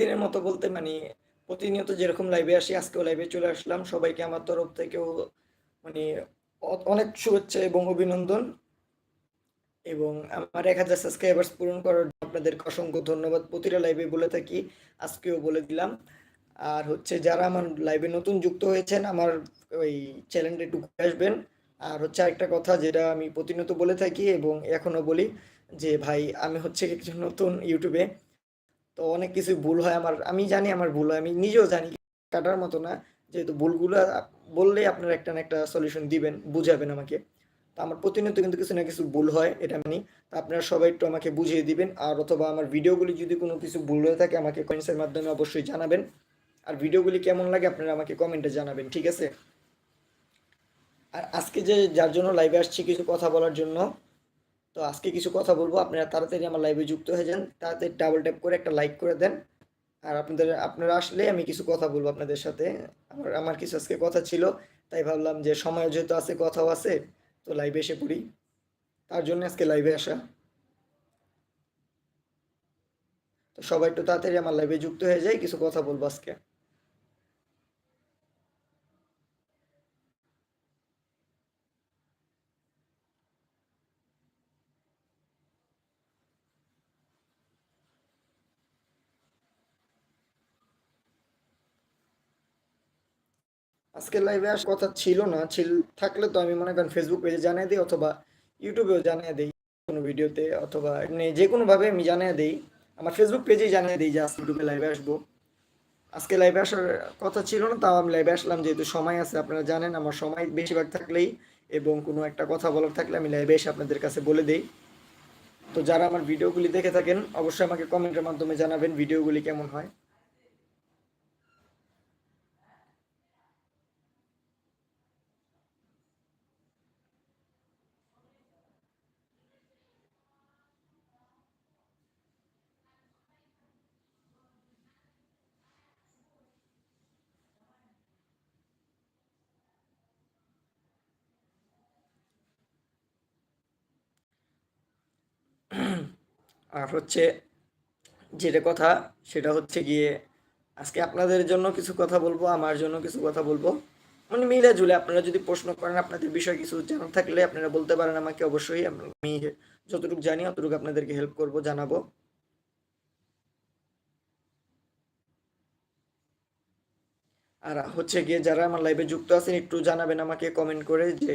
দিনের মতো বলতে মানে প্রতিনিয়ত যেরকম লাইভে আসি, আজকেও লাইভে চলে আসলাম। সবাইকে আমার তরফ থেকেও মানে অনেক শুভেচ্ছা এবং অভিনন্দন। এবং আমার এক হাজার সাবস্ক্রাইবার্স পূরণ করার জন্য আপনাদেরকে অসংখ্য ধন্যবাদ। প্রতিটা লাইভে বলে থাকি, আজকেও বলে দিলাম। আর হচ্ছে যারা আমার লাইভে নতুন যুক্ত হয়েছেন, আমার ওই চ্যানেলটা একটু আসবেন। আর হচ্ছে আরেকটা কথা যেটা আমি প্রতিনিয়ত বলে থাকি এবং এখনও বলি যে, ভাই, আমি হচ্ছে একজন নতুন ইউটিউবে তো অনেক কিছু ভুল হয় আমার, আমি জানি আমার ভুল হয়, আমি নিজেও জানি কাটার মতো না, যেহেতু ভুলগুলো বললেই আপনারা একটা না একটা সলিউশন দিবেন, বুঝাবেন আমাকে। তো আমার প্রতিনিয়ত কিন্তু কিছু না কিছু ভুল হয়, এটা আমি তো আপনারা সবাই একটু আমাকে বুঝিয়ে দিবেন, আর অথবা আমার ভিডিওগুলি যদি কোনো কিছু ভুল হয়ে থাকে আমাকে কমেন্টসের মাধ্যমে অবশ্যই জানাবেন। আর ভিডিওগুলি কেমন লাগে আপনারা আমাকে কমেন্টে জানাবেন, ঠিক আছে? আর আজকে যে যার জন্য লাইভে আসছি কিছু কথা বলার জন্য তো আজকে কিছু কথা বলব। আপনারা তাড়াতাড়ি আমার লাইভে যুক্ত হয়ে যান। তাড়াতাড়ি ডাবল ট্যাপ করে একটা লাইক করে দেন। আর আপনাদের, আপনারা আসলে আমি কিছু কথা বলব আপনাদের সাথে। আমার আমার কিছু আজকে কথা ছিল, তাই ভাবলাম যে সময় যেহেতু আছে, কথাও আছে, তো লাইভে এসে পড়ি। তার জন্য আজকে লাইভে আসা। তো সবাই একটু তাড়াতাড়ি আমার লাইভে যুক্ত হয়ে যায় কিছু কথা বলব আজকে। আজকে লাইভে আসার কথা ছিল না। ছিল, থাকলে তো আমি মনে করেন ফেসবুক পেজে জানিয়ে দিই অথবা ইউটিউবেও জানিয়ে দিই কোনো ভিডিওতে অথবা এমনি যে কোনোভাবে আমি জানিয়ে দিই। আমার ফেসবুক পেজেই জানিয়ে দিই যে আজকে ইউটিউবে লাইভে আসব। আজকে লাইভে আসার কথা ছিল না, তাও আমি লাইভে আসলাম। যেহেতু সময় আছে, আপনারা জানেন, আমার সময় বেশিরভাগ থাকলেই এবং কোনো একটা কথা বলার থাকলে আমি লাইভে এসে আপনাদের কাছে বলে দিই। তো যারা আমার ভিডিওগুলি দেখে থাকেন, অবশ্যই আমাকে কমেন্টের মাধ্যমে জানাবেন ভিডিওগুলি কেমন হয়। আর হচ্ছে যেটা কথা, সেটা হচ্ছে গিয়ে আজকে আপনাদের জন্য কিছু কথা বলব, আমার জন্য কিছু কথা বলব। মানে মিলে জুলে আপনারা যদি প্রশ্ন করেন, আপনাদের বিষয়ে কিছু জানার থাকলে আপনারা বলতে পারেন আমাকে অবশ্যই। আমি যতটুকু জানি অতটুকু আপনাদেরকে হেল্প করব, জানাব। আর হচ্ছে গিয়ে যারা আমার লাইভে যুক্ত আছেন, একটু জানাবেন আমাকে কমেন্ট করে যে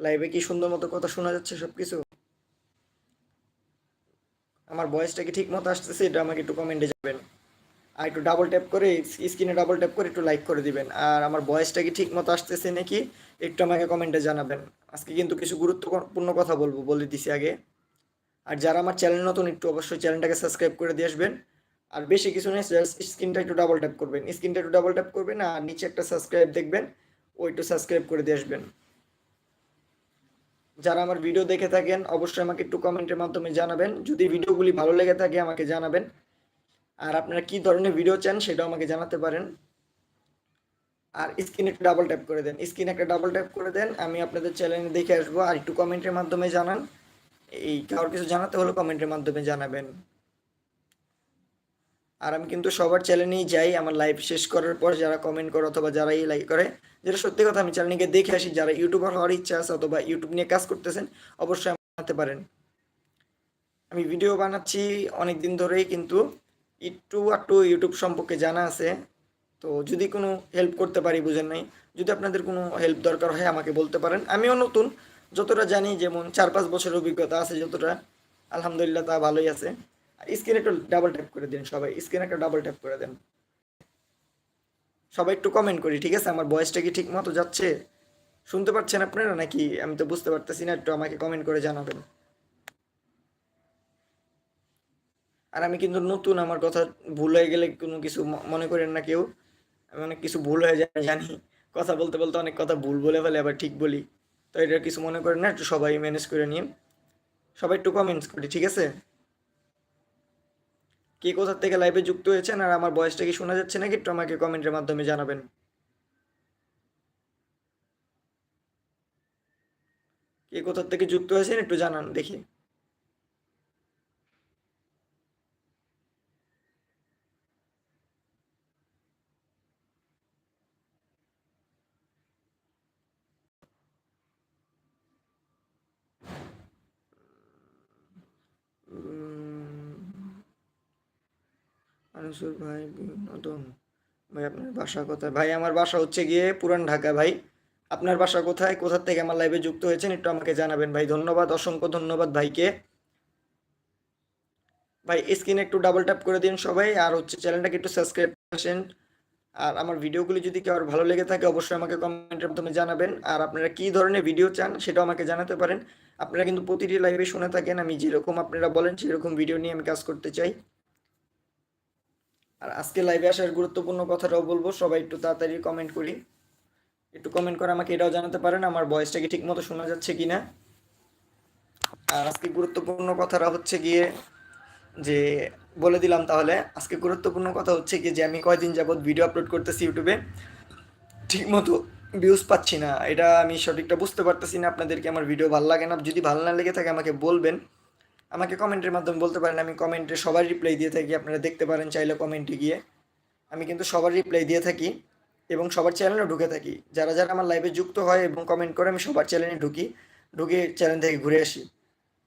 লাইভে কি সুন্দর মতো কথা শোনা যাচ্ছে সবকিছু? আমার ভয়েসটা কি ঠিক মতো আসতেছে, এটা আমাকে একটু কমেন্টে যাবেন। আর একটু ডাবল ট্যাপ করে স্ক্রিনে ডাবল ট্যাপ করে একটু লাইক করে দিবেন। আর আমার ভয়েসটা কি ঠিক মতো আসতেছে নাকি, একটু আমাকে কমেন্টে জানাবেন। আজকে কিন্তু কিছু গুরুত্বপূর্ণ কথা বলব, বলে দিছি আগে। আর যারা আমার চ্যানেল নতুন, একটু অবশ্যই চ্যানেলটাকে সাবস্ক্রাইব করে দিয়ে আসবেন। আর বেশি কিছু নেই স্ক্রিনটা একটু ডাবল ট্যাপ করবেন। স্ক্রিনটা একটু ডাবল ট্যাপ করবেন, আর নিচে একটা সাবস্ক্রাইব দেখবেন, ওই একটু সাবস্ক্রাইব করে দিয়ে আসবেন। যারা আমার ভিডিও দেখে থাকেন, অবশ্যই আমাকে একটু কমেন্টের মাধ্যমে জানাবেন। যদি ভিডিওগুলি ভালো লেগে থাকে, আমাকে জানাবেন। আর আপনারা কি ধরনের ভিডিও চান, সেটাও আমাকে জানাতে পারেন। আর স্ক্রিন একটু ডাবল ট্যাপ করে দেন। স্ক্রিন একটা ডাবল ট্যাপ করে দেন, আমি আপনাদের চ্যানেলে দেখে আসব। আর একটু কমেন্টের মাধ্যমে জানান। এই কারোর কিছু জানাতে হলে কমেন্টের মাধ্যমে জানাবেন। আর আমি কিন্তু সবার চ্যানেলেই যাই, আমার লাইভ শেষ করার পর যারা কমেন্ট করে অথবা যারা এই লাইক করে, যেটা সত্যি কথা আমি চ্যানেলকে দেখে আসি, যারা ইউটিউবার হওয়ার ইচ্ছা আছে অথবা ইউটিউব নিয়ে কাজ করতেছেন, অবশ্যই বানাতে পারেন। আমি ভিডিও বানাচ্ছি অনেক দিন ধরেই কিন্তু একটু একটু ইউটিউব সম্পর্কে জানা আছে, তো যদি কোনো হেল্প করতে পারি, বুঝেন নাই, যদি আপনাদের কোনো হেল্প দরকার হয় আমাকে বলতে পারেন। আমিও নতুন, যতটা জানি যেমন চার পাঁচ বছরের অভিজ্ঞতা আছে যতটা, আলহামদুলিল্লাহ তা ভালোই আছে। স্ক্রিনে একটু ডাবল ট্যাপ করে দিন সবাই, স্ক্রিনে একটা ডাবল ট্যাপ করে দেন। সবাই একটু কমেন্ট করি, ঠিক আছে? আমার বয়সটা কি ঠিক মতো যাচ্ছে? শুনতে পাচ্ছেন আপনারা নাকি? আমি তো বুঝতে পারতেছি না, একটু আমাকে কমেন্ট করে জানাবেন। আর আমি কিন্তু নতুন, আমার কথা ভুল হয়ে গেলে কোনো কিছু মনে করেন না কেউ। আমি অনেক কিছু ভুল হয়ে যায় জানি। কথা বলতে বলতে অনেক কথা ভুল বলে ফেলে, আবার ঠিক বলি। তো এটা কিছু মনে করেন না, একটু সবাই ম্যানেজ করে নিন। সবাই একটু কমেন্টস করি, ঠিক আছে? কে কোথার থেকে লাইভে যুক্ত হয়েছেন আর আমার বয়সটা কি শোনা যাচ্ছে নাকি? একটু আমাকে কমেন্টের মাধ্যমে জানাবেন। কে কোথার থেকে যুক্ত হয়েছেন একটু জানান দেখি। আনিসুর ভাই বিনোদন ভাই, আপনার বাসা কোথায়? ভাই, আমার বাসা হচ্ছে গিয়ে পুরান ঢাকা, ভাই। আপনার বাসা কোথায়? কোথার থেকে আমার লাইভে যুক্ত হয়েছেন? একটু আমাকে জানাবেন, ভাই। ধন্যবাদ, অসংখ্য ধন্যবাদ ভাইকে। ভাই স্ক্রিনে একটু ডাবল ট্যাপ করে দিন সবাই, আর হচ্ছে চ্যানেলটাকে একটু সাবস্ক্রাইব করেছেন আর আমার ভিডিওগুলি যদি কেউ ভালো লেগে থাকে, অবশ্যই আমাকে কমেন্টের মাধ্যমে জানাবেন। আর আপনারা কী ধরনের ভিডিও চান, সেটাও আমাকে জানাতে পারেন। আপনারা কিন্তু প্রতিটি লাইভে শুনে থাকেন, আমি যেরকম আপনারা বলেন, সেরকম ভিডিও নিয়ে আমি কাজ করতে চাই। আর আজকে লাইভে আসার গুরুত্বপূর্ণ কথাটাও বলব, সবাই একটু তাড়াতাড়ি কমেন্ট করি। একটু কমেন্ট করে আমাকে এটাও জানাতে পারেন, আমার ভয়েসটা কি ঠিক মতো শোনা যাচ্ছে কি না আর আজকে গুরুত্বপূর্ণ কথাটা হচ্ছে গিয়ে যে, বলে দিলাম তাহলে, আজকে গুরুত্বপূর্ণ কথা হচ্ছে কি যে, আমি কয়দিন যাবত ভিডিও আপলোড করতেছি ইউটিউবে ঠিক মতো ভিউজ পাচ্ছি না। এটা আমি সঠিকটা বুঝতে পারতেছি না, আপনাদেরকে আমার ভিডিও ভালো লাগে না। যদি ভালো না লেগে থাকে, আমাকে বলবেন। আমাকে কমেন্টের মাধ্যমে বলতে পারেন, আমি কমেন্টে সবার রিপ্লাই দিয়ে থাকি, আপনারা দেখতে পারেন চাইলে কমেন্টে গিয়ে। আমি কিন্তু সবার রিপ্লাই দিয়ে থাকি এবং সবার চ্যানেলে ঢুকে থাকি। যারা যারা আমার লাইভে যুক্ত হয় এবং কমেন্ট করে, আমি সবার চ্যানেলে ঢুকি, ঢুকে চ্যানেল থেকে ঘুরে আসি।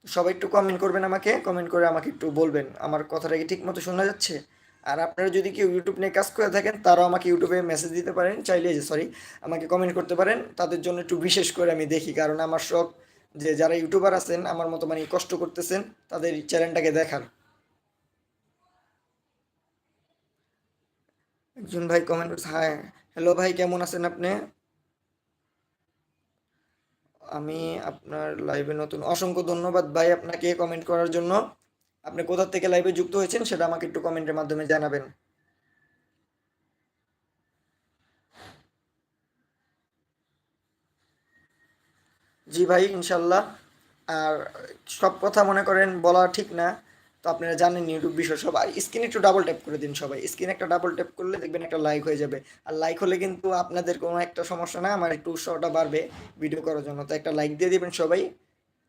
সবাই একটু কমেন্ট করবেন আমাকে কমেন্ট করে আমাকে একটু বলবেন, আমার কথাটা কি ঠিক মতো শোনা যাচ্ছে? আর আপনারা যদি কেউ ইউটিউব নিয়ে কাজ করে থাকেন, তারাও আমাকে ইউটিউবে মেসেজ দিতে পারেন, চাইলে যে সরি আমাকে কমেন্ট করতে পারেন, তাদের জন্য একটু বিশেষ করে আমি দেখি, কারণ আমার শখ যে যারা ইউটিউবার আছেন, আমার মতো মানে কষ্ট করতেছেন, তাদের চ্যানেলটাকে দেখার একজন ভাই কমেন্ট করছে হ্যাঁ হ্যালো ভাই, কেমন আছেন আপনি? আমি আপনার লাইভে নতুন। অসংখ্য ধন্যবাদ ভাই আপনাকে কমেন্ট করার জন্য। আপনি কোথা থেকে লাইভে যুক্ত হয়েছেন, সেটা আমাকে একটু কমেন্টের মাধ্যমে জানাবেন। জি ভাই, ইনশাল্লাহ। আর সব কথা মনে করেন, বলা ঠিক না। তো আপনারা জানেন ইউটিউব বিষয় সব। আর স্ক্রিনে একটু ডাবল ট্যাপ করে দিন সবাই। স্ক্রিনে একটা ডাবল ট্যাপ করলে দেখবেন একটা লাইক হয়ে যাবে। আর লাইক হলে কিন্তু আপনাদের কোনো একটা সমস্যা না, আমার একটু উৎসাহটা বাড়বে ভিডিও করার জন্য। তো একটা লাইক দিয়ে দেবেন সবাই।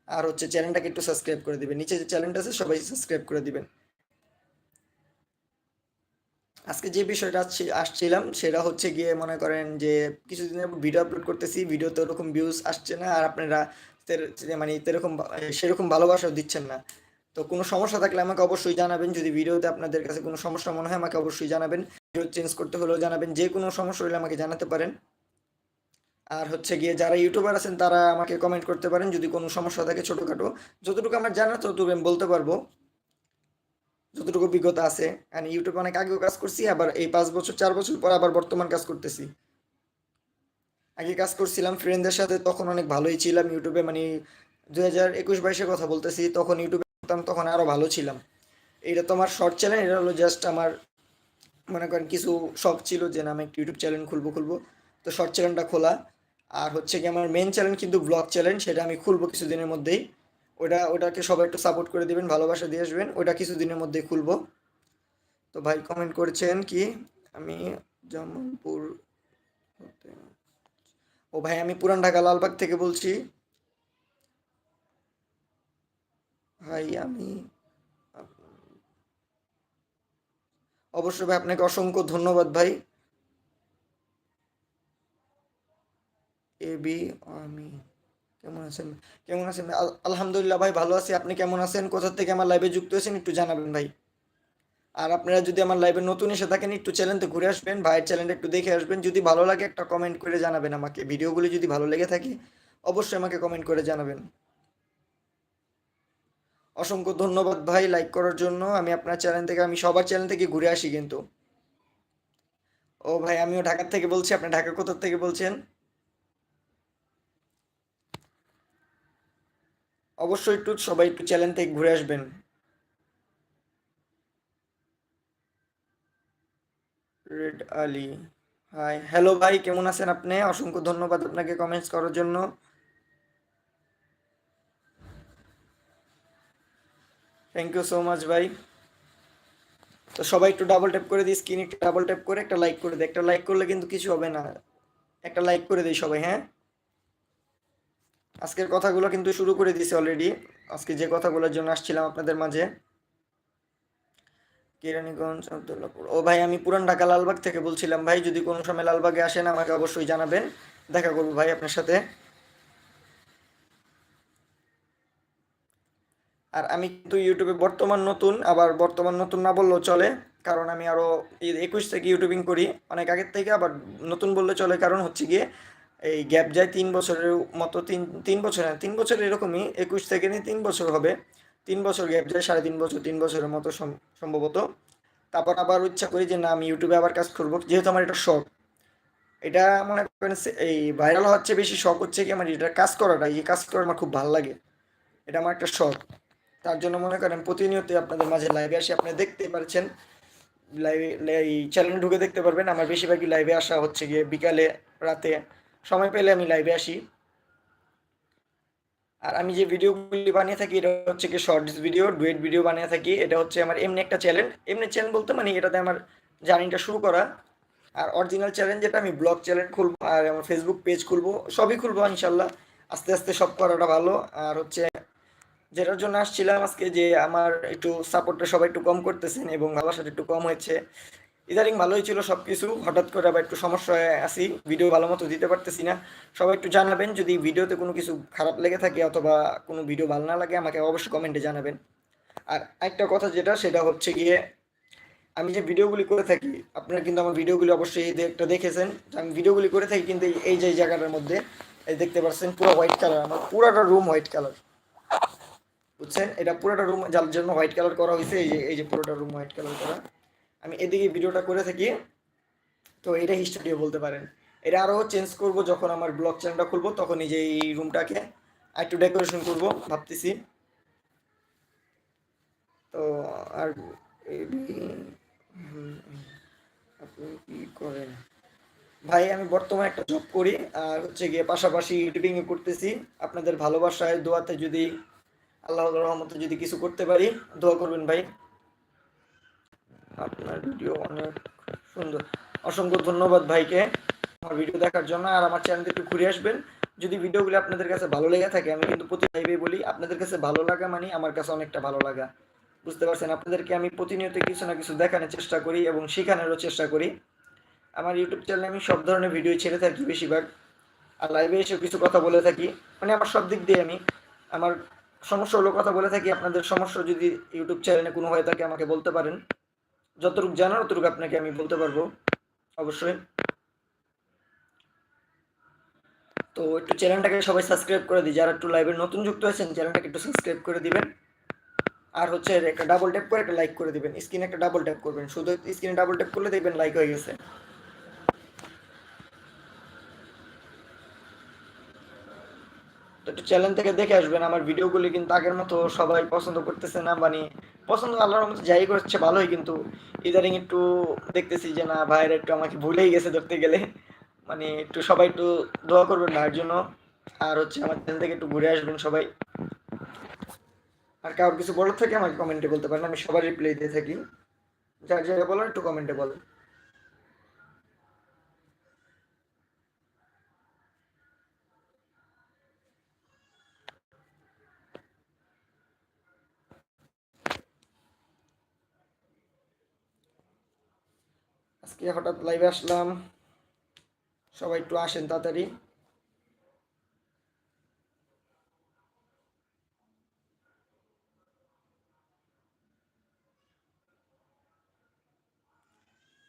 আর হচ্ছে চ্যানেলটাকে একটু সাবস্ক্রাইব করে দেবেন। নিচে যে চ্যানেলটা আছে, সবাই সাবস্ক্রাইব করে দিবেন। আজকে যে বিষয়টা আসছি- আসছিলাম, সেটা হচ্ছে গিয়ে মনে করেন যে কিছুদিনের ভিডিও আপলোড করতেছি ভিডিওতে ওরকম ভিউজ আসছে না, আর আপনারা মানে তেরকম সেরকম ভালোবাসাও দিচ্ছেন না। তো কোনো সমস্যা থাকলে আমাকে অবশ্যই জানাবেন, যদি ভিডিওতে আপনাদের কাছে কোনো সমস্যা মনে হয়, আমাকে অবশ্যই জানাবেন। ভিডিও চেঞ্জ করতে হলেও জানাবেন, যে কোনো সমস্যা হলে আমাকে জানাতে পারেন। আর হচ্ছে গিয়ে যারা ইউটিউবার আছেন, তারা আমাকে কমেন্ট করতে পারেন, যদি কোনো সমস্যা থাকে ছোটোখাটো। যতটুকু আমার জানা, ততটুকু আমি বলতে পারব। যতটুকু অভিজ্ঞতা আছে। আমি ইউটিউবে অনেক আগেও কাজ করছি, আবার এই পাঁচ বছর, চার বছর পর আবার বর্তমান কাজ করতেছি। আগে কাজ করছিলাম ফ্রেন্ডদের সাথে, তখন অনেক ভালোই ছিলাম ইউটিউবে মানে দুই হাজার একুশ বাইশে কথা বলতেছি, তখন ইউটিউবে করতাম, তখন আরও ভালো ছিলাম। এটা তো আমার শর্ট চ্যানেল এটা হলো জাস্ট আমার, মনে করেন কিছু শখ ছিল যে না, আমি একটা ইউটিউব চ্যানেল খুলবো খুলবো। তো শর্ট চ্যানেলটা খোলা। আর হচ্ছে কি, আমার মেন চ্যানেল কিন্তু ব্লগ চ্যানেল সেটা আমি খুলবো কিছুদিনের মধ্যেই। ওটা ওটাকে সবাই একটু সাপোর্ট করে দিবেন, ভালোবাসা দিয়ে আসবেন। ওটা কিছুদিনের মধ্যে খুলবো। তো ভাই কমেন্ট করেছেন কি, আমি জামালপুর ও ভাই, আমি পুরান ঢাকা লালবাগ থেকে বলছি। ভাই, আমি অবশ্যই ভাই, আপনাকে অসংখ্য ধন্যবাদ ভাই। এ বি, আমি কেমন আছেন? কেমন আছেন? আল- আলহামদুলিল্লাহ ভাই ভালো আছি। আপনি কেমন আছেন? কোথা থেকে আমার লাইভে যুক্ত হয়েছেন একটু জানাবেন ভাই। আর আপনারা যদি আমার লাইভে নতুন এসে থাকেন, একটু চ্যানেলতে ঘুরে আসবেন, ভাইয়ের চ্যানেলটা একটু দেখে আসবেন। যদি ভালো লাগে একটা কমেন্ট করে জানাবেন আমাকে। ভিডিওগুলি যদি ভালো লেগে থাকে, অবশ্যই আমাকে কমেন্ট করে জানাবেন। অসংখ্য ধন্যবাদ ভাই লাইক করার জন্য। আমি আপনার চ্যানেল থেকে, আমি সবার চ্যানেল থেকে ঘুরে আসি কিন্তু। ও ভাই, আমিও ঢাকার থেকে বলছি। আপনি ঢাকা কোথা থেকে বলছেন? অবশ্যই একটু সবাই একটু চ্যানেল থেকে ঘুরে আসবেন। রেড আলী হাই হ্যালো ভাই, কেমন আছেন আপনি? অসংখ্য ধন্যবাদ আপনাকে কমেন্টস করার জন্য। থ্যাংক ইউ সো মাচ ভাই। তো সবাই একটু ডাবল ট্যাপ করে দিই স্ক্রিন একটু ডাবল ট্যাপ করে একটা লাইক করে দিই। একটা লাইক করলে কিন্তু কিছু হবে না। একটা লাইক করে দিই সবাই হ্যাঁ? আজকের কথাগুলো কিন্তু শুরু করে দিয়েছি অলরেডি আজকে যে কথাগুলোর জন্য আসছিলাম আপনাদের মাঝে, কেরানীগঞ্জ, আবদুল্লাপুর। ও ভাই, আমি পুরান ঢাকা লালবাগ থেকে বলছিলাম, ভাই, যদি কোনো সময় লালবাগে আসেন, আমাকে অবশ্যই জানাবেন। দেখা করব ভাই আপনার সাথে। আর আমি কিন্তু ইউটিউবে বর্তমান নতুন, আবার বর্তমান নতুন না বললেও চলে, কারণ আমি আরও একুশ থেকে ইউটিউবিং করি। অনেক আগের থেকে আবার নতুন বললে চলে, কারণ হচ্ছে গিয়ে এই গ্যাপ যায় তিন বছরের মতো তিন তিন বছর তিন বছর এরকমই, একুশ থেকে নিয়ে তিন বছর হবে। তিন বছর গ্যাপ যায়, সাড়ে তিন বছর, তিন বছরের মতো সম- সম্ভবত। তারপর আবার ইচ্ছা করি যে না, আমি ইউটিউবে আবার কাজ করব, যেহেতু আমার এটা শখ। এটা মনে করেন এই ভাইরাল হচ্ছে, বেশি শখ হচ্ছে কি আমার এটা কাজ করাটা, এই কাজ করা আমার খুব ভালো লাগে। এটা আমার একটা শখ। তার জন্য মনে করেন প্রতিনিয়ত আপনাদের মাঝে লাইভে আসি, আপনি দেখতে পারছেন। লাইভে এই চ্যানেল ঢুকে দেখতে পারবেন, আমার বেশিরভাগই লাইভে আসা হচ্ছে গিয়ে বিকালে, রাতে। সময় পেলে আমি লাইভে আসি। আর আমি যে ভিডিওগুলি বানিয়ে থাকি, এটা হচ্ছে কি শর্টস ভিডিও ডুয়েট ভিডিও বানিয়ে থাকি। এটা হচ্ছে আমার এমনি একটা চ্যানেল এমনি চ্যানেল বলতে মানে এটাতে আমার জার্নিটা শুরু করা। আর অরিজিনাল চ্যানেল যেটা, আমি ব্লগ চ্যানেল খুলবো আর আমার ফেসবুক পেজ খুলবো, সবই খুলবো ইনশাল্লাহ। আস্তে আস্তে সব করাটা ভালো। আর হচ্ছে যেটার জন্য আসছিলাম আজকে যে আমার একটু সাপোর্টটা সবাই একটু কম করতেছেন এবং ভালোবাসাটা একটু কম হয়েছে। ইদারিং ভালোই ছিল সব কিছু হঠাৎ করে আবার একটু সমস্যায় আসি ভিডিও ভালো মতো দিতে পারতেছি না। সবাই একটু জানাবেন, যদি ভিডিওতে কোনো কিছু খারাপ লেগে থাকে অথবা কোনো ভিডিও ভালো না লাগে, আমাকে অবশ্যই কমেন্টে জানাবেন। আর একটা কথা যেটা, সেটা হচ্ছে গিয়ে, আমি যে ভিডিওগুলি করে থাকি, আপনারা কিন্তু আমার ভিডিওগুলি অবশ্যই এই একটা দেখেছেন। আমি ভিডিওগুলি করে থাকি কিন্তু এই- যে জায়গাটার মধ্যে, এই দেখতে পাচ্ছেন পুরো হোয়াইট কালার আমার পুরোটা রুম হোয়াইট কালার বুঝছেন? এটা পুরোটা রুম যার জন্য হোয়াইট কালার করা হয়েছে, এই যে এই যে পুরোটা রুম হোয়াইট কালার করা। আমি এদিকে ভিডিওটা করে থাকি। তো এটা হিস্টোরিও বলতে পারেন। এটা আরও চেঞ্জ করব যখন আমার ব্লগ চ্যানেলটা খুলবো, তখন এই যে এই রুমটাকে একটু ডেকোরেশন করব ভাবতেছি। তো আর আপনি কি করেন? ভাই, আমি বর্তমানে একটা জব করি, আর হচ্ছে গিয়ে পাশাপাশি ইউটিউবিং করতেছি। আপনাদের ভালোবাসায়, দোয়াতে যদি আল্লাহ রহমতে যদি কিছু করতে পারি, দোয়া করবেন ভাই। আপনার ভিডিও অনেক সুন্দর। অসংখ্য ধন্যবাদ ভাইকে আমার ভিডিও দেখার জন্য, আর আমার চ্যানেলটি একটু ঘুরে আসবেন। যদি ভিডিওগুলো আপনাদের কাছে ভালো লেগে থাকে, আমি কিন্তু প্রতি লাইভে বলি, আপনাদের কাছে ভালো লাগা মানে আমার কাছে অনেকটা ভালো লাগা। বুঝতে পারছেন? আপনাদেরকে আমি প্রতিনিয়ত কিছু না কিছু দেখানোর চেষ্টা করি এবং শেখানোরও চেষ্টা করি। আমার ইউটিউব চ্যানেলে আমি সব ধরনের ভিডিও ছেড়ে থাকি বেশিরভাগ। আর লাইভে এসে কিছু কথা বলে থাকি। মানে আমার সব দিক দিয়ে আমি, আমার সমস্যা হলো কথা বলে থাকি। আপনাদের সমস্যা যদি ইউটিউব চ্যানেলে কোনো হয়ে থাকে আমাকে বলতে পারেন। যতটুকু জানার ততটুকু আপনাকে আমি বলতে পারব, অবশ্যই। তো একটু চ্যানেলটাকে সবাই সাবস্ক্রাইব করে দিই যারা একটু লাইভে নতুন যুক্ত হয়েছেন, চ্যানেলটাকে একটু সাবস্ক্রাইব করে দিবেন। আর হচ্ছে একটা ডাবল ট্যাপ করে একটা লাইক করে দিবেন স্ক্রিনে একটা ডাবল ট্যাপ করবেন, শুধু স্ক্রিনে ডাবল ট্যাপ করলে দেখবেন লাইক হয়ে গেছে। তো একটু চ্যানেল থেকে দেখে আসবেন, আমার ভিডিওগুলি কিন্তু আগের মতো সবাই পছন্দ করতেছে না মানে পছন্দ, আল্লাহর মতো যাই করছে, ভালোই। কিন্তু ইদানিং একটু দেখতেছি যে, না, ভাইয়ের একটু আমাকে ভুলেই গেছে ধরতে গেলে। মানে একটু সবাই একটু দোয়া করবেন ভাইয়ের জন্য। আর হচ্ছে আমার চ্যানেল থেকে একটু ঘুরে আসবেন সবাই। আর কারোর কিছু বলার থাকে, আমাকে কমেন্টে বলতে পারেন। আমি সবার রিপ্লাই দিয়ে থাকি। যার জায়গায় বলার, একটু কমেন্টে বলেন। আজকে হঠাৎ লাইভে আসলাম। সবাই একটু আসেন তাড়াতাড়ি।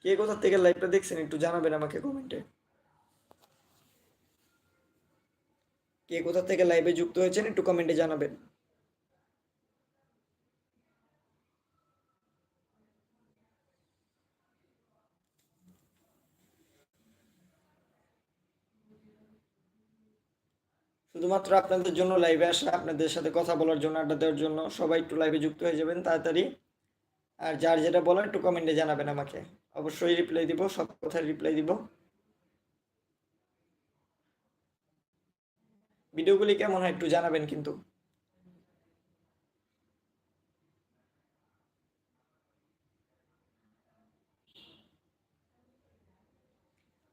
কে কোথা থেকে লাইভটা দেখছেন একটু জানাবেন আমাকে কমেন্টে কে কোথা থেকে লাইভে যুক্ত হয়েছেন একটু কমেন্টে জানাবেন। শুধুমাত্র আপনাদের জন্য লাইভে আসা, আপনাদের সাথে কথা বলার জন্য, আড্ডা দেওয়ার জন্য সবাই একটু লাইভে যুক্ত হয়ে যাবেন তাড়াতাড়ি। আর যার যেটা বলার একটু কমেন্টে জানাবেন আমাকে। অবশ্যই রিপ্লাই দিব, সব কথায় রিপ্লাই দিব। ভিডিওগুলি কেমন হয় একটু জানাবেন কিন্তু।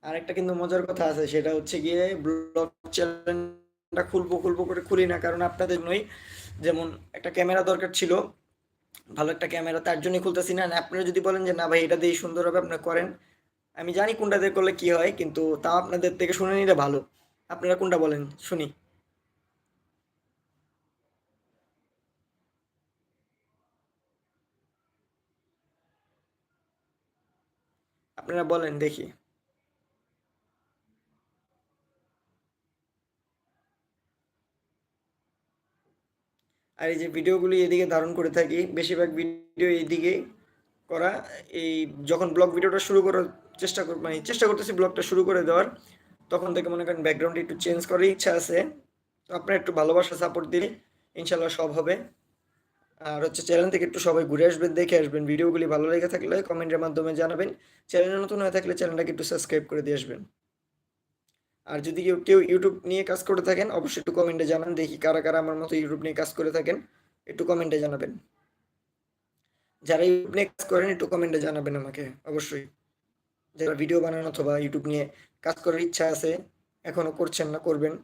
আরেকটা কিন্তু মজার কথা আছে, সেটা হচ্ছে গিয়ে ব্লগ চ্যানেলটা খুলবো খুলবো করে খুলি না, কারণ আপনাদের নই যেমন একটা ক্যামেরা দরকার ছিল, ভালো একটা ক্যামেরা, তার জন্যই খুলতেছি না। আপনারা যদি বলেন যে, না ভাই, এটা দিয়ে সুন্দর হবে, আপনারা করেন। আমি জানি কোনটা দিয়ে করলে কি হয়, কিন্তু তাও আপনাদের থেকে শুনে নিলে ভালো। আপনারা কোনটা বলেন? শুনি। আপনারা বলেন দেখি। আর এই যে ভিডিওগুলি এদিকে ধারণ করে থাকি, বেশিরভাগ ভিডিও এইদিকে করা। এই যখন ব্লগ ভিডিওটা শুরু করার চেষ্টা কর মানে চেষ্টা করতেছি ব্লগটা শুরু করে দেওয়ার, তখন থেকে মনে করেন ব্যাকগ্রাউন্ডটা একটু চেঞ্জ করার ইচ্ছা আছে। তো আপনার একটু ভালোবাসা সাপোর্ট দিলে ইনশাল্লাহ সব হবে। আর হচ্ছে চ্যানেল থেকে একটু সবাই ঘুরে আসবেন, দেখে আসবেন। ভিডিওগুলি ভালো লেগে থাকলে কমেন্টের মাধ্যমে জানাবেন। চ্যানেলে নতুন হয়ে থাকলে চ্যানেলটাকে একটু সাবস্ক্রাইব করে দিয়ে আসবেন। আর যদি কেউ কেউ ইউটিউব নিয়ে কাজ করে থাকেন, অবশ্যই একটু কমেন্টে জানান, দেখি কারা কারা আমার মতো ইউটিউব নিয়ে কাজ করে থাকেন, একটু কমেন্টে জানাবেন। যারা ইউটিউব নিয়ে কাজ করেন, একটু কমেন্টে জানাবেন আমাকে, অবশ্যই। যারা ভিডিও বানান অথবা ইউটিউব নিয়ে কাজ করার ইচ্ছা আছে, এখনও করছেন না, করবেন।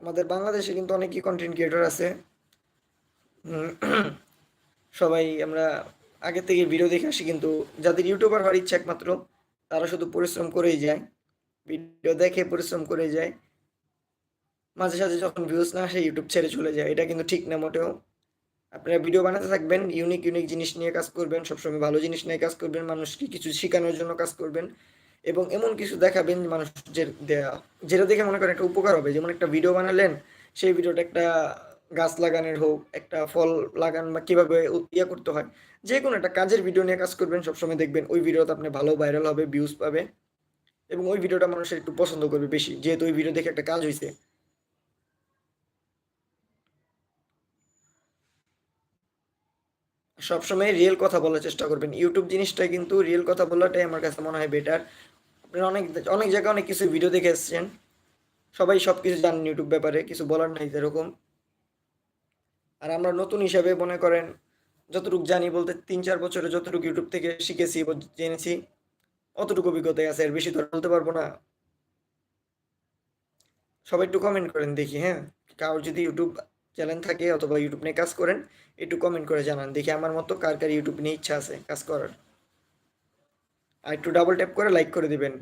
আমাদের বাংলাদেশে কিন্তু অনেকই কন্টেন্ট ক্রিয়েটর আছে। সবাই আমরা আগে থেকে ভিডিও দেখে আসি, কিন্তু যাদের ইউটিউবার হওয়ার ইচ্ছা একমাত্র, তারা শুধু পরিশ্রম করেই যায়। ভিডিও দেখে পরিশ্রম করে যায়। মাঝে সাঝে যখন ভিউজ না আসে ইউটিউব ছেড়ে চলে যায়। এটা কিন্তু ঠিক না মোটেও। আপনারা ভিডিও বানাতে থাকবেন ইউনিক ইউনিক জিনিস নিয়ে কাজ করবেন, সবসময় ভালো জিনিস নিয়ে কাজ করবেন, মানুষকে কিছু শেখানোর জন্য কাজ করবেন, এবং এমন কিছু দেখাবেন মানুষ যেটা দেখে মনে করেন একটা উপকার হবে। যেমন একটা ভিডিও বানালেন, সেই ভিডিওটা একটা গাছ লাগানোর হোক, একটা ফল লাগান বা কীভাবে ইয়ে করতে হয়, যে কোনো একটা কাজের ভিডিও নিয়ে কাজ করবেন, সবসময় দেখবেন ওই ভিডিওতে আপনি ভালো ভাইরাল হবে ভিউজ পাবে এবং ওই ভিডিওটা মানুষের একটু পছন্দ করবে বেশি, যেহেতু ওই ভিডিও দেখে একটা কাজ হয়েছে সবসময় রিয়েল কথা বলার চেষ্টা করবেন। ইউটিউব জিনিসটা কিন্তু রিয়েল কথা বলাটাই আমার কাছে মনে হয় বেটার আপনারা অনেক অনেক জায়গায় অনেক কিছু ভিডিও দেখে এসছেন। সবাই সব কিছু জানেন ইউটিউব ব্যাপারে, কিছু বলার নাই যেরকম আর আমরা নতুন হিসাবে মনে করেন যতটুকু জানি বলতে তিন চার বছরে যতটুকু ইউটিউব থেকে শিখেছি জেনেছি, অতটুকু অভিজ্ঞতায় আছে, এর বেশি তো বলতে পারব না। সবাই একটু কমেন্ট করেন দেখি হ্যাঁ? কারোর যদি ইউটিউব চ্যানেল থাকে অথবা ইউটিউব নিয়ে কাজ করেন, একটু কমেন্ট করে জানান। দেখি আমার মতো কার কার ইউটিউব নিয়ে ইচ্ছা আছে কাজ করার। আর একটু ডাবল ট্যাপ করে লাইক করে দিবেন।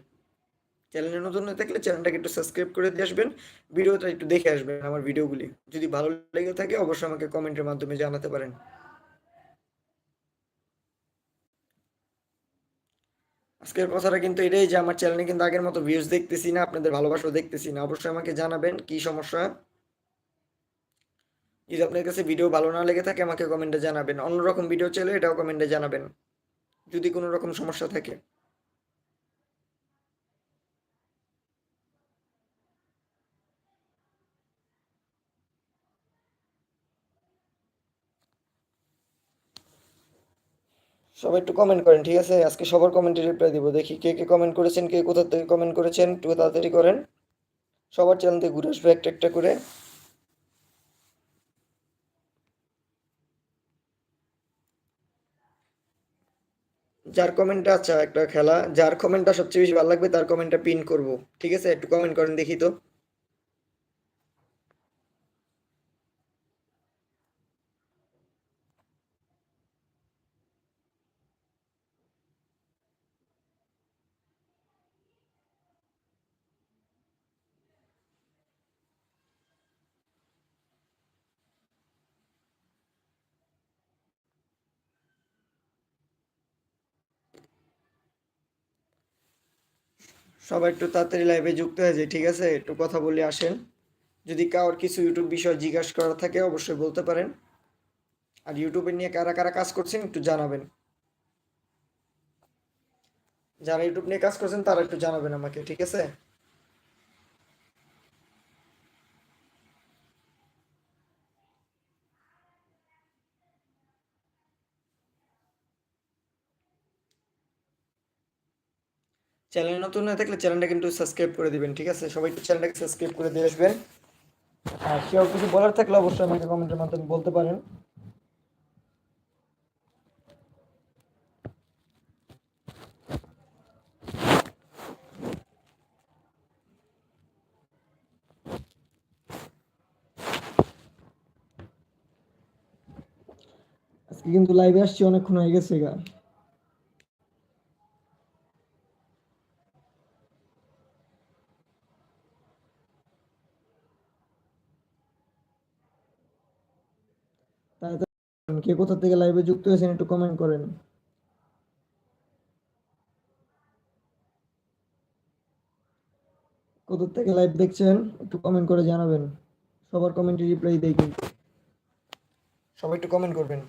চ্যানেলে নতুন হয়ে থাকলে চ্যানেলটাকে একটু সাবস্ক্রাইব করে দিয়ে আসবেন, ভিডিওটা একটু দেখে আসবেন আমার ভিডিওগুলি। যদি ভালো লেগে থাকে, অবশ্যই আমাকে কমেন্টের মাধ্যমে জানাতে পারেন। আজকের কথাটা কিন্তু এটাই যে আমার চ্যানেলে কিন্তু আগের মতো ভিউজ দেখতেছি না, আপনাদের ভালোবাসাও দেখতেছি না। অবশ্যই আমাকে জানাবেন কি সমস্যা। যদি আপনার কাছে ভিডিও ভালো না লেগে থাকে, আমাকে কমেন্টে জানাবেন। অন্যরকম ভিডিও চাইলে এটাও কমেন্টে জানাবেন। যদি কোনো রকম সমস্যা থাকে। সবাই একটু কমেন্ট করেন, ঠিক আছে? আজকে সবার কমেন্টে রিপ্লাই দিব। দেখি কে কে কমেন্ট করেছেন, কে কোথা থেকে কমেন্ট করেছেন, একটু তাড়াতাড়ি করেন। সবার চ্যানেল থেকে ঘুরে আসবে একটা একটা করে। যার কমেন্টটা আচ্ছা একটা খেলা। যার কমেন্টটা সবচেয়ে বেশি ভালো লাগবে, তার কমেন্টটা পিন করব। ঠিক আছে? একটু কমেন্ট করেন দেখি তো। সবাই একটু তাড়াতাড়ি লাইভে যুক্ত হয়ে যায়, ঠিক আছে? একটু কথা বলে আসেন। যদি কারোর কিছু ইউটিউব বিষয় জিজ্ঞাসা করা থাকে, অবশ্যই বলতে পারেন। আর ইউটিউবে নিয়ে কারা কারা কাজ করছেন, একটু জানাবেন। যারা ইউটিউব নিয়ে কাজ করছেন, তারা একটু জানাবেন আমাকে, ঠিক আছে? চ্যানেল নতুন হয়ে থাকলে চ্যানেলটা কিন্তু সাবস্ক্রাইব করে দিবেন, ঠিক আছে? সবাই একটু চ্যানেলটাকে সাবস্ক্রাইব করে দিয়ে আসবেন। আর কেউ কিছু বলার থাকলে অবশ্যই আমাকে কমেন্টের মাধ্যমে বলতে পারেন। কিন্তু লাইভে আসছি, অনেকক্ষণ হয়ে গেছে গা। কে কোথা থেকে লাইভে যুক্ত হয়েছেন একটু কমেন্ট করেন। কোথা থেকে লাইভ দেখছেন একটু কমেন্ট করে জানাবেন। সবার কমেন্টে রিপ্লাই দেই কিন্তু। সবাই একটু কমেন্ট করবেন।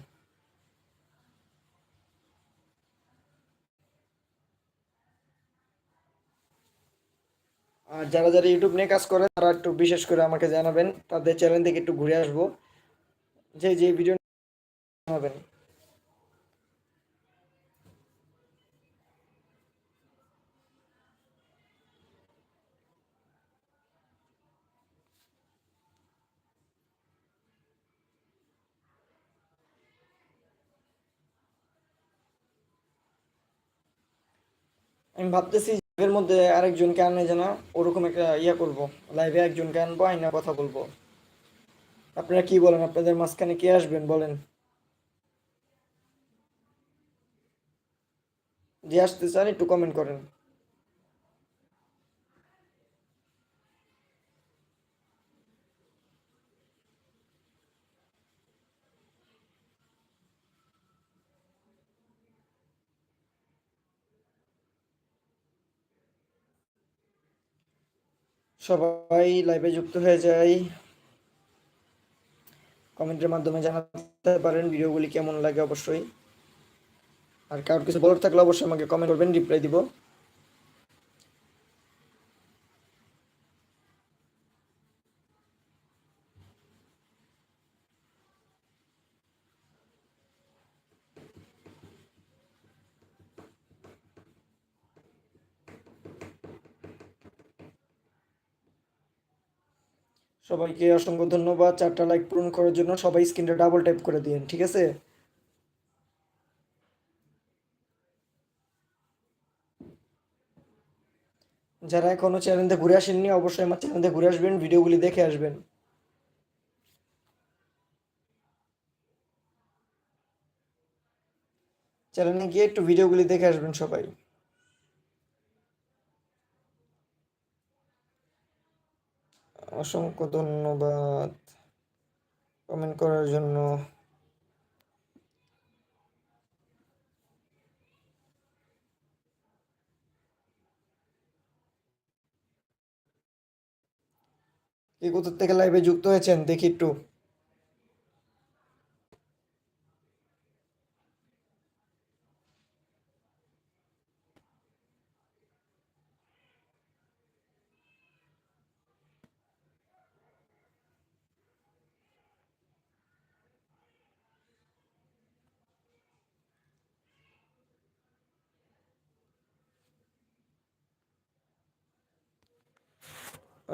আর যারা যারা ইউটিউব নিয়ে কাজ করে তারা একটু বিশেষ করে আমাকে জানাবেন। তাদের চ্যানেল থেকে একটু ঘুরে আসব। যে যে ভিডিও জানাবেন আমি ভাবতেছি এর মধ্যে আরেকজনকে আনে যেন ওরকম একটা ইয়া করব। লাইভে একজনকে আনব, আইনা কথা বলব। আপনারা কি বলেন? আপনাদের মাঝখানে কে আসবেন বলেন? যে আসতে চান, একটু কমেন্ট করেন। সবাই লাইভে যুক্ত হয়ে যায় কমেন্টের মাধ্যমে জানাতে পারেন ভিডিওগুলি কেমন লাগে অবশ্যই। আর কারোর কিছু বলার থাকলে অবশ্যই আমাকে কমেন্ট করবেন রিপ্লাই দিব। সবাইকে অসংখ্য ধন্যবাদ। চারটা লাইক পূরণ করার জন্য সবাই স্ক্রিনটা ডাবল টাইপ করে দিন ঠিক আছে? যারা এখনও চ্যানেলে ঘুরে আসেননি, অবশ্যই আমার চ্যানেলে ঘুরে আসবেন, ভিডিওগুলি দেখে আসবেন। চ্যানেলে গিয়ে একটু ভিডিওগুলি দেখে আসবেন সবাই। অসংখ্য ধন্যবাদ। কমেন্ট করার জন্য কে কোথা থেকে লাইভে যুক্ত হয়েছেন? দেখি একটু।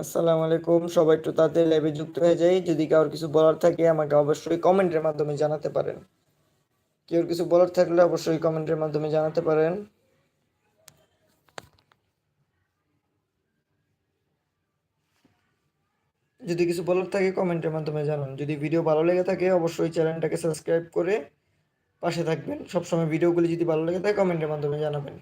আসসালামু আলাইকুম। সবাই একটু তাড়াতাড়ি লাইভে যুক্ত হয়ে যাই। যদি কারোর কিছু বলার থাকে, আমাকে অবশ্যই কমেন্টের মাধ্যমে জানাতে পারেন। কেউ কিছু বলার থাকলে অবশ্যই কমেন্টের মাধ্যমে জানাতে পারেন। যদি কিছু বলার থাকে, কমেন্টের মাধ্যমে জানান। যদি ভিডিও ভালো লেগে থাকে, অবশ্যই চ্যানেলটাকে সাবস্ক্রাইব করে পাশে থাকবেন। সবসময় ভিডিওগুলি যদি ভালো লেগে থাকে, কমেন্টের মাধ্যমে জানাবেন।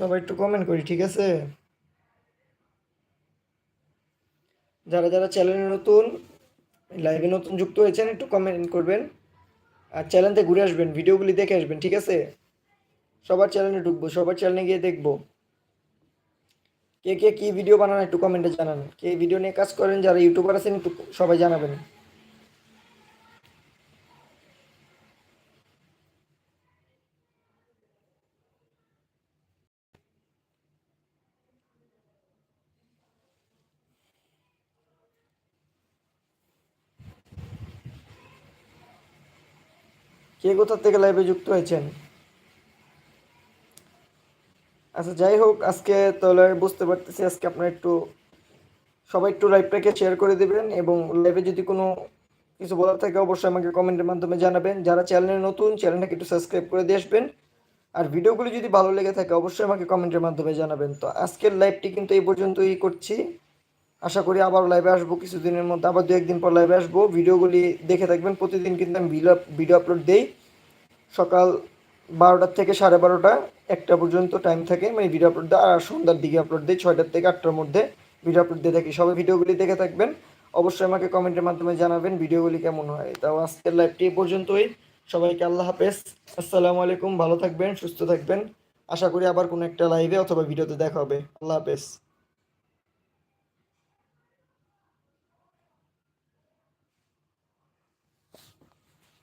সবাই একটু কমেন্ট করি, ঠিক আছে? যারা যারা চ্যানেলে নতুন লাইভে নতুন যুক্ত হয়েছেন, একটু কমেন্ট করবেন। আর চ্যানেলতে ঘুরে আসবেন, ভিডিওগুলি দেখে আসবেন, ঠিক আছে? সবার চ্যানেলে ঢুকবো, সবার চ্যানেলে গিয়ে দেখব। কে কে কী ভিডিও বানান, একটু কমেন্টে জানান। কে ভিডিও নিয়ে কাজ করেন, যারা ইউটিউবার আছেন, একটু সবাই জানাবেন। কে কোথা থেকে লাইভে যুক্ত হয়েছেন? আচ্ছা যাই হোক, আজকে তাহলে বুঝতে পারতেছি, আজকে আপনারা একটু, সবাই একটু লাইভটাকে শেয়ার করে দেবেন এবং লাইভে যদি কোনো কিছু বলার থাকে, অবশ্যই আমাকে কমেন্টের মাধ্যমে জানাবেন। যারা চ্যানেলে নতুন চ্যানেলটাকে একটু সাবস্ক্রাইব করে দিয়ে আসবেন। আর ভিডিওগুলি যদি ভালো লেগে থাকে, অবশ্যই আমাকে কমেন্টের মাধ্যমে জানাবেন। তো আজকের লাইভটি কিন্তু এই পর্যন্তই করছি। আশা করি আবার লাইভে আসব, কিছুদিনের মধ্যে আবার দু একদিন পর লাইভে আসব। ভিডিওগুলি দেখে থাকবেন, প্রতিদিন কিন্তু আমি ভিডিও ভিডিও আপলোড দেই। সকাল বারোটার থেকে সাড়ে বারোটা, একটা পর্যন্ত টাইম থাকে মানে ভিডিও আপলোড দেয় আর সন্ধ্যার দিকে আপলোড দিই, ছয়টার থেকে আটটার মধ্যে ভিডিও আপলোড দিয়ে থাকি। সবাই ভিডিওগুলি দেখে থাকবেন। অবশ্যই আমাকে কমেন্টের মাধ্যমে জানাবেন ভিডিওগুলি কেমন হয়। তাও আজকের লাইভটি এই পর্যন্তই। সবাইকে আল্লাহ হাফেজ। আসসালামু আলাইকুম। ভালো থাকবেন, সুস্থ থাকবেন। আশা করি আবার কোনো একটা লাইভে অথবা ভিডিওতে দেখা হবে। আল্লাহ হাফেজ।